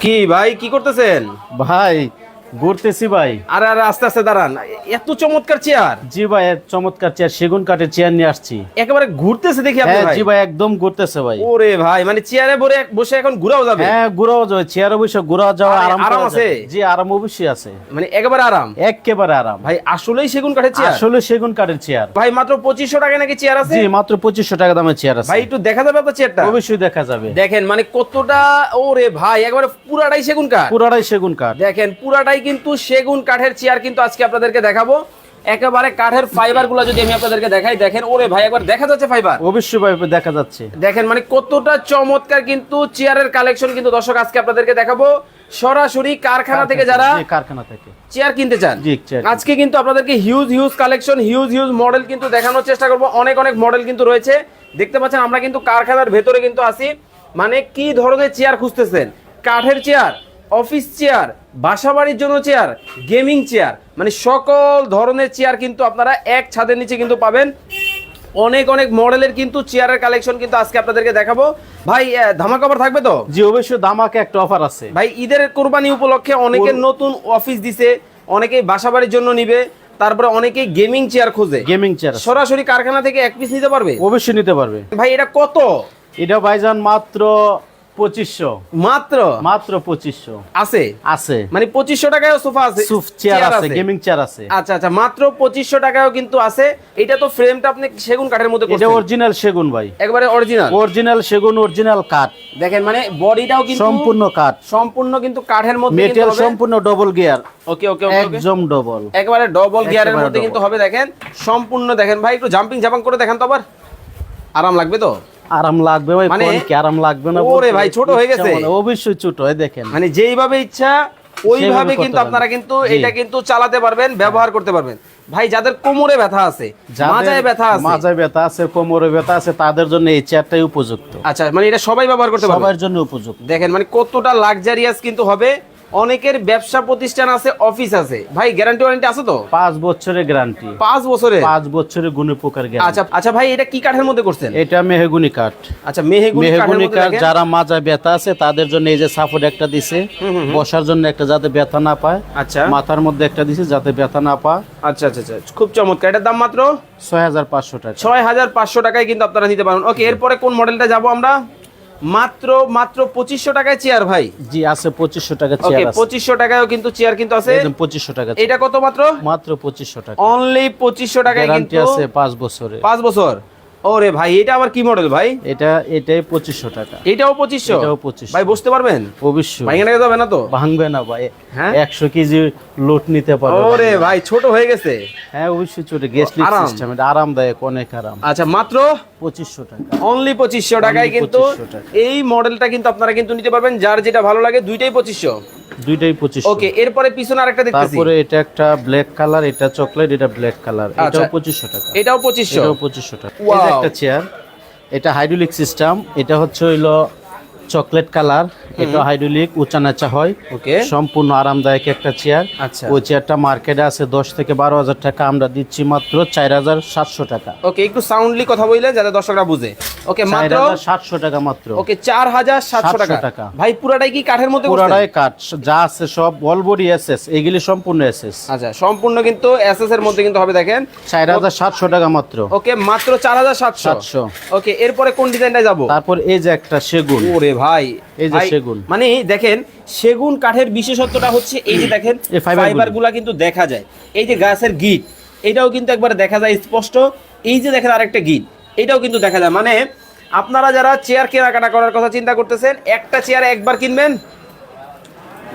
কি ভাই কি করতেছেন? ভাই ঘুরতেছি ভাই। আরে আরে আস্তে আস্তে দাঁড়ান। এত চমৎকার চেয়ার। জি ভাই চমৎকার চেয়ার সেগুন কাঠের চেয়ার নিয়ে আসছি। একেবারে ঘুরতেছে দেখি আপনি হ্যাঁ ভাই। জি ভাই একদম ঘুরতেছে ভাই। ওরে ভাই মানে চেয়ারে বসে বসে এখন ঘুরাও যাবে। হ্যাঁ ঘুরাও যাবে চেয়ার অবশ্য ঘুরাও যাওয়া আরাম আরাম আছে? জি আরাম অবশ্যই আছে। মানে একেবারে আরাম? একেবারে আরাম। ভাই আসলেই সেগুন কাঠের চেয়ার? আসলে সেগুন কাঠের চেয়ার। ভাই মাত্র পঁচিশশো টাকা নাকি চেয়ার আছে? জি মাত্র পঁচিশশো টাকা দামের চেয়ার আছে। ভাই একটু দেখা যাবে আপনার চেয়ারটা? অবশ্যই দেখা যাবে। দেখেন মানে কতটা ওরে ভাই একবারে পুরাটাই সেগুন কাঠ। পুরাটাই সেগুন কাঠ। দেখেন পুরাটাই কিন্তু সেগুন কাঠের চেয়ার কিন্তু আজকে আপনাদেরকে দেখাবো। একেবারে কাঠের ফাইবারগুলো যদি আমি আপনাদেরকে দেখাই দেখেন ওরে ভাই একবার দেখা যাচ্ছে ফাইবার অবশ্যই ভাই দেখা যাচ্ছে। দেখেন মানে কতটা চমৎকার কিন্তু চেয়ারের কালেকশন কিন্তু দর্শক আজকে আপনাদেরকে দেখাবো। সরাসরি কারখানা থেকে যারা কারখানা থেকে চেয়ার কিনতে চান আজকে কিন্তু আপনাদেরকে huge huge collection huge huge model কিন্তু দেখানোর চেষ্টা করব। অনেক অনেক মডেল কিন্তু রয়েছে। দেখতে পাচ্ছেন আমরা কিন্তু কারখানার ভেতরে কিন্তু আছি। মানে কি ধরনের চেয়ার খুঁজতেছেন? কাঠের চেয়ার অফিস চেয়ার বাসা বাড়ির জন্য চেয়ার গেমিং চেয়ার মানে সকল ধরনের চেয়ার কিন্তু আপনারা এক ছাদের নিচে কিন্তু পাবেন। অনেক অনেক মডেলের কিন্তু চেয়ারের কালেকশন কিন্তু আজকে আপনাদেরকে দেখাবো। ভাই ধামাকা অফার থাকবে তো? জি অবশ্যই দামাকে একটা অফার আছে। ভাই ঈদের কোরবানি উপলক্ষে অনেকের নতুন অফিস দিছে অনেকেই বাসা বাড়ির জন্য নিবে তারপরে অনেকেই গেমিং চেয়ার খোঁজে। গেমিং চেয়ার সরাসরি কারখানা থেকে এক পিস নিতে পারবে? অবশ্যই নিতে পারবে। ভাই এটা কত? এটা ভাইজান মাত্র পঁচিশশো। মাত্র? মাত্র পঁচিশশো। আছে? আছে। মানে পঁচিশশো টাকায় সোফা আছে। চেয়ার আছে গেমিং চেয়ার আছে। আচ্ছা আচ্ছা মাত্র পঁচিশশো টাকায়ও কিন্তু আছে। এটা তো ফ্রেমটা আপনি সেগুন কাঠের মধ্যে এটা অরিজিনাল সেগুন ভাই। একবারে অরিজিনাল অরিজিনাল সেগুন অরিজিনাল কাঠ। দেখেন মানে বডিটাও কিন্তু সম্পূর্ণ কাঠ। সম্পূর্ণ কিন্তু কাঠের মধ্যে মেটেরিয়াল সম্পূর্ণ ডবল গিয়ার ওকে ওকে ওকে একদম ডবল একেবারে ডবল গিয়ারের মধ্যে কিন্তু হবে দেখেন। সম্পূর্ণ দেখেন ভাই একটু জাম্পিং জাম্পিং করে দেখেন তো আবার। আরাম লাগবে তো? আরাম লাগবে ভাই মানে- কি আরাম লাগবে না ওরে ভাই, ছোট হয়ে গেছে। মনে- অবশ্যই ছোট হয় দেখেন। মানে যেইভাবে ইচ্ছা ওইভাবে কিন্তু আপনারা কিন্তু এটা কিন্তু চালাতে পারবেন ব্যবহার করতে পারবেন। ভাই যাদের কোমরে ব্যথা আছে মাজায় ব্যথা আছে। মাজায় ব্যথা আছে কোমরে ব্যথা আছে তাদের জন্য এই চেয়ারটাই উপযুক্ত। আচ্ছা মানে এটা সবাই ব্যবহার করতে পারবে। সবার জন্য উপযুক্ত। দেখেন মানে কতটা লাক্সারিয়াস কিন্তু হবে। অনেকের ব্যবসা প্রতিষ্ঠান আছে অফিস আছে। ভাই গ্যারান্টি ওয়ারেন্টি আছে তো? পাঁচ বছরের গ্যারান্টি পাঁচ বছরে? পাঁচ বছরের গুণে পোকার আচ্ছা আচ্ছা ভাই এটা কি কাঠের মধ্যে করছেন? এটা মেহগুনি কাঠ। আচ্ছা মেহেগুনি কাঠ যারা মাজায় ব্যথা আছে তাদের জন্য এই যে সাপোর্ট একটা দিছে। বসার জন্য একটা যাতে ব্যথা না পায়। আচ্ছা। মাথার মধ্যে একটা দিছে যাতে ব্যথা না পায়। আচ্ছা আচ্ছা আচ্ছা খুব চমৎকার। এটার দাম মাত্র? ছয় হাজার পাঁচশো টাকা। ছয় হাজার পাঁচশো টাকায় কিন্তু আপনারা নিতে পারেন। ওকে এরপরে কোন মডেলটা যাব আমরা? মাত্র মাত্র পঁচিশশো টাকায় চেয়ার ভাই। জি আছে পঁচিশশো টাকা চেয়ার পঁচিশশো টাকায়ও কিন্তু চেয়ার কিন্তু আছে। পঁচিশশো টাকা এটা কত মাত্র? মাত্র পঁচিশশো টাকা অনলি পঁচিশশো টাকায় কিন্তু আছে পাঁচ বছরে। পাঁচ বছর। ওরে ভাই এটা আবার কি মডেল ভাই? এটা এটাই পঁচিশশো টাকা। এটাও পঁচিশশো? এটাও 2500 ভাই বসতে পারবেন? অবশ্যই। এখানে যাবে না তো? ভাঙবে না ভাই হ্যাঁ? একশো কেজি লোড নিতে পারবে ওরে ভাই ছোট হয়ে গেছে। হ্যাঁ অবশ্যই ছোট। গেস্ট লিফট সিস্টেম এটা আরামদায়ক অনেক আরাম। আচ্ছা মাত্র পঁচিশশো টাকা। অনলি পঁচিশশো টাকায় কিন্তু এই মডেলটা কিন্তু আপনারা কিন্তু নিতে পারবেন। যার যেটা ভালো লাগে দুইটাই পঁচিশশো। দুইটাই ওকে এরপরে পিছনে আরেকটা দেখতেছি। তারপরে এটা একটা ব্ল্যাক কালার এটা চকলেট এটা ব্ল্যাক কালার আচ্ছা। এটাও পঁচিশশো টাকা। এটাও এটাও টাকা. একটা চেয়ার এটা হাইড্রোলিক সিস্টেম এটা হচ্ছে হইল চকলেট কালার এটা হাইড্রোলিক উঁচা নাচা হয়। ওকে। সম্পূর্ণ আরামদায়ক একটা চেয়ার আচ্ছা। ওই চেয়ারটা মার্কেটে আছে দশ থেকে বারো হাজার টাকা আমরা দিচ্ছি মাত্র চার হাজার সাতশো টাকা। ওকে একটু সাউন্ডলি কথা বললেন যাতে দর্শকরা বুঝে। ওকে মাত্র হাজার সাতশো টাকা মাত্র। ওকে চার হাজার সাতশো 700 টাকা। ভাই পুরাটাই কি কাঠের মধ্যে? পুরাটাই কাঠ যা আছে সব অলবডি এসএস এগুলি সম্পূর্ণ এসএস আচ্ছা সম্পূর্ণ কিন্তু এসএস এর মধ্যে কিন্তু হবে দেখেন। চার হাজার সাতশো টাকা মাত্র। ওকে মাত্র চার হাজার সাতশো। সাতশো। ওকে এরপরে কোন ডিজাইনটা যাব? তারপর এই যে একটা সেগুন। ওরে ভাই এই যে সেগুন। মানে দেখেন সেগুন কাঠের বিশেষত্বটা হচ্ছে এই যে দেখেন এই ফাইবারগুলা কিন্তু দেখা যায়। এই যে গাছের গিট এটাও কিন্তু একবার দেখা যায় স্পষ্ট। এই যে দেখেন আরেকটা গিট এটাও কিন্তু দেখা যায়। মানে আপনারা যারা চেয়ার কেনাকাটা করার কথা চিন্তা করতেছেন, একটা চেয়ার একবার কিনবেন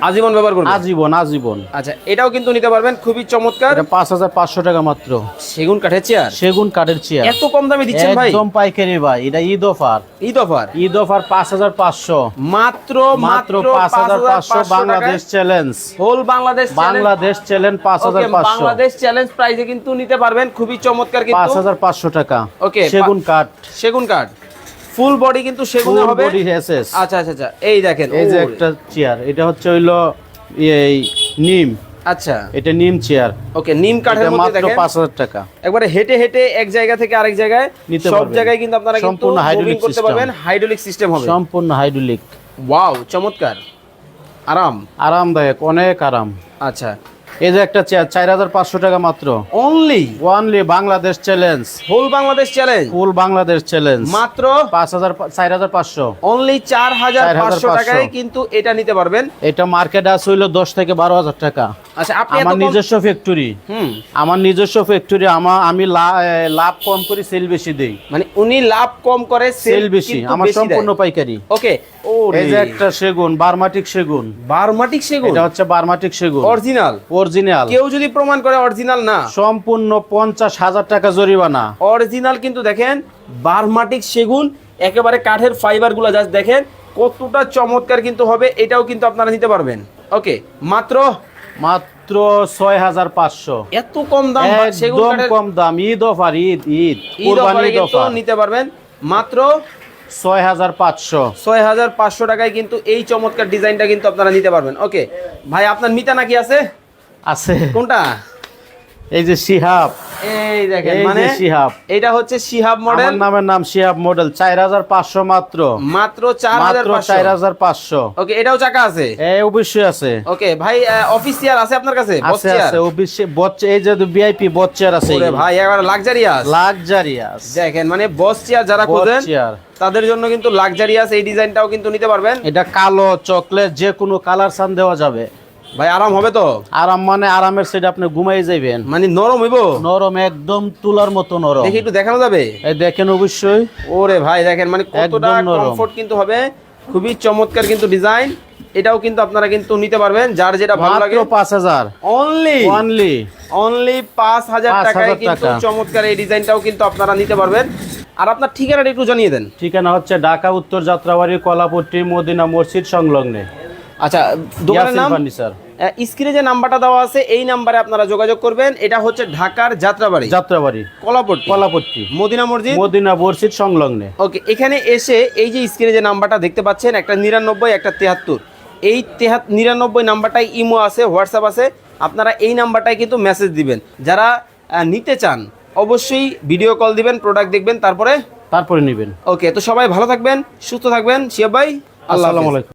আজীবন ব্যবহার করবেন? আজীবন আজীবন। আচ্ছা এটাও কিন্তু নিতে পারবেন খুবই চমৎকার। এটা পাঁচ হাজার পাঁচশো টাকা মাত্র। সেগুন কাঠের চেয়ার? সেগুন কাঠের চেয়ার। এত কম দামে দিচ্ছেন ভাই? একদম পাইকারি ভাই এটা Eid offer. Eid offer? Eid offer পাঁচ হাজার পাঁচশো। মাত্র মাত্র পাঁচ হাজার পাঁচশো Bangladesh challenge whole Bangladesh Bangladesh challenge পাঁচ হাজার Okay, পাঁচশো বাংলাদেশ চ্যালেঞ্জ প্রাইজে কিন্তু নিতে পারবেন খুবই চমৎকার পাঁচ কিন্তু হাজার পাঁচশো টাকা। ওকে সেগুন কাঠ। সেগুন কাঠ। ফুল বডি কিন্তু সেগুন হবে? বডি এসএস আচ্ছা আচ্ছা আচ্ছা। এই দেখেন এই যে একটা চেয়ার এটা হচ্ছে হইল এই নিম। আচ্ছা। এটা নিম চেয়ার ওকে নিম কাঠের মধ্যে দেখেন। পাঁচ হাজার টাকা। একবারে হেঁটে হেঁটে এক জায়গা থেকে আরেক জায়গায় নিতে সব জায়গায় কিন্তু আপনারা কিন্তু hydraulic করতে পারবেন। হাইড্রোলিক সিস্টেম হবে। সম্পূর্ণ হাইড্রোলিক ওয়াও চমৎকার। আরাম। আরামদায়ক অনেক আরাম। আচ্ছা। এই যে একটা চেয়ার চার হাজার পাঁচশো টাকা মাত্র। Only only Bangladesh challenge whole Bangladesh challenge full Bangladesh challenge মাত্র? পাঁচ হাজার চার হাজার পাঁচশো। অনলি চার হাজার পাঁচশো টাকায় কিন্তু এটা নিতে পারবেন। এটা মার্কেট আছে হইল দশ থেকে বারো হাজার টাকা। আচ্ছা আপনি আমার নিজস্ব ফ্যাক্টরি হুম। আমার নিজস্ব ফ্যাক্টরি আমার আমি লাভ কম করি সেল বেশি দেই। মানে উনি লাভ কম করে সেল বেশি আমার সম্পূর্ণ পাইকারি। ওকে এই যে একটা সেগুন বারমাটিক সেগুন। বারমাটিক সেগুন? এটা হচ্ছে বারমাটিক সেগুন। অরিজিনাল? অরিজিনাল। কেউ যদি প্রমাণ করে অরিজিনাল না? সম্পূর্ণ পঞ্চাশ হাজার টাকা জরিমানা। অরিজিনাল কিন্তু দেখেন বারমাটিক সেগুন একেবারে কাঠের জাস্ট দেখেন কতটা চমৎকার কিন্তু হবে এটাও কিন্তু আপনারা নিতে পারবেন। ওকে মাত্র? মাত্র ছয় হাজার পাঁচশো। এত কম দাম একদম কম দাম ঈদ অফার ঈদ ঈদ ঈদ নিতে পারবেন। মাত্র ছয় হাজার পাঁচশো। ছয় হাজার পাঁচশো টাকায় কিন্তু এই চমৎকার ডিজাইনটা কিন্তু আপনারা নিতে পারবেন। ওকে ভাই আপনার মিতা নাকি আছে? আছে। কোনটা? এই যে শিহাব। এই দেখেন মানে শিহাব। এটা হচ্ছে শিহাব মডেল নামের নাম শিহাব মডেল চার হাজার পাঁচশো মাত্র। মাত্র চার হাজার মাত্র চার হাজার পাঁচশো। ওকে এটাও চাকা আছে? এই অবশ্যই আছে। ওকে ভাই অফিস চেয়ার আছে আপনার কাছে? বস চেয়ার আছে অবশ্যই বচ্চা এই যে ভিআইপি আছে। ওরে ভাই একবার লাক্সারিয়াস লাক্সারিয়াস দেখেন মানে বস চেয়ার যারা খোঁজেন তাদের জন্য কিন্তু লাক্সারিয়াস এই ডিজাইনটাও কিন্তু নিতে পারবেন। এটা কালো চকলেট যে কোনো কালার সান দেওয়া যাবে। ভাই আরাম হবে তো? আরাম মানে আরামের সেটা আপনি ঘুমাই যাবেন মানে নরম হইব? নরম একদম তুলার মতো নরম। দেখি একটু দেখানো যাবে? এই দেখেন অবশ্যই। ওরে ভাই দেখেন মানে কতটা কমফোর্ট কিন্তু হবে। খুবই চমৎকার কিন্তু ডিজাইন এটাও কিন্তু আপনারা কিন্তু নিতে পারবেন যার যেটা ভালো লাগে। পাঁচ হাজার। অনলি অনলি অনলি পাঁচ হাজার 5,000 টাকায় কিন্তু চমৎকার এই ডিজাইনটাও কিন্তু আপনারা নিতে পারবেন। আর আপনার ঠিকানাটা একটু জানিয়ে দেন। ঠিকানা হচ্ছে ঢাকা উত্তর যাত্রাবাড়ি কলাপট্টি মদিনা মসজিদ সংলগ্নে। আচ্ছা দোকানের নাম? ফার্নিচার স্ক্রিনে যে নাম্বারটা দেওয়া আছে এই নাম্বারে আপনারা যোগাযোগ করবেন। এটা হচ্ছে ঢাকার যাত্রাবাড়ি। যাত্রাবাড়ি। কলাপট্টি। কলাপট্টি। মদিনা মসজিদ? মদিনা মসজিদ সংলগ্নে। ওকে এখানে এসে এই যে স্ক্রিনে যে নাম্বারটা দেখতে পাচ্ছেন একটা নিরানব্বই একটা তেহাত্তর। এই তেহাত নিরানব্বই নাম্বারটাই ইমো আছে হোয়াটসঅ্যাপ আছে। আপনারা এই নাম্বারটায় কিন্তু মেসেজ দিবেন। যারা নিতে চান অবশ্যই ভিডিও কল দিবেন প্রোডাক্ট দেখবেন তারপরে তারপরে নেবেন। ওকে তো সবাই ভালো থাকবেন সুস্থ থাকবেন। শিয়াব ভাই আল্লাহ আলাইকুম।